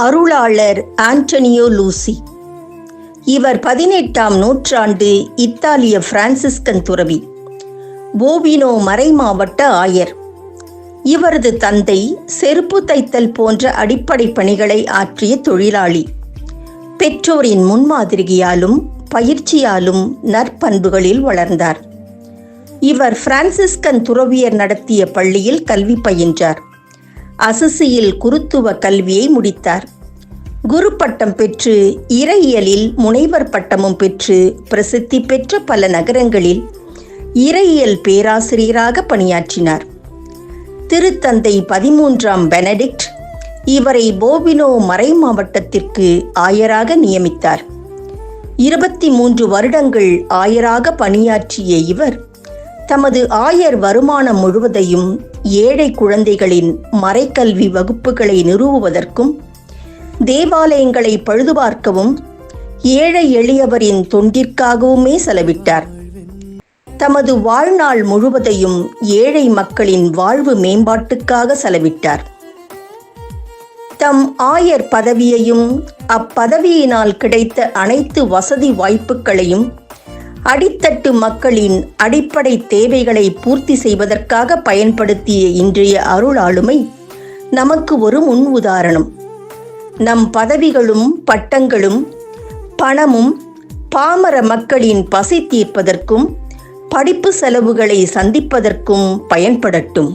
அருளாளர் Antonio Lucy. இவர் பதினெட்டாம் நூற்றாண்டு இத்தாலிய பிரான்சிஸ்கன் துறவி போவினோ மறைமாவட்ட ஆயர். இவரது தந்தை செருப்பு தைத்தல் போன்ற அடிப்படை பணிகளை ஆற்றிய தொழிலாளி. பெற்றோரின் முன்மாதிரியாலும் பயிற்சியாலும் நற்பண்புகளில் வளர்ந்தார். இவர் பிரான்சிஸ்கன் துறவியர் நடத்திய பள்ளியில் கல்வி பயின்றார். அசசியில் குருத்துவ கல்வியை முடித்தார். குரு பட்டம் பெற்று இறையியலில் முனைவர் பட்டமும் பெற்று பிரசித்தி பெற்ற பல நகரங்களில் இறையியல் பேராசிரியராக பணியாற்றினார். திருத்தந்தை பதிமூன்றாம் பெனடிக்ட் இவரை போபினோ மறை மாவட்டத்திற்கு ஆயராக நியமித்தார். இருபத்தி மூன்று வருடங்கள் ஆயராக பணியாற்றிய இவர் தமது ஆயர் வருமானம் முழுவதையும் ஏழை குழந்தைகளின் மறைக்கல்வி வகுப்புகளை நிறுவுவதற்கும் தேவாலயங்களை பழுதுபார்க்கவும் ஏழை எளியவரின் தொண்டிற்காகவுமே செலவிட்டார். தமது வாழ்நாள் முழுவதையும் ஏழை மக்களின் வாழ்வு மேம்பாட்டுக்காக செலவிட்டார். தம் ஆயர் பதவியையும் அப்பதவியினால் கிடைத்த அனைத்து வசதி வாய்ப்புகளையும் அடித்தட்டு மக்களின் அடிப்படை தேவைகளை பூர்த்தி செய்வதற்காக பயன்படுத்திய இன்றைய அருள் ஆளுமை நமக்கு ஒரு முன் உதாரணம். நம் பதவிகளும் பட்டங்களும் பணமும் பாமர மக்களின் பசி தீர்ப்பதற்கும் படிப்பு செலவுகளை சந்திப்பதற்கும் பயன்படட்டும்.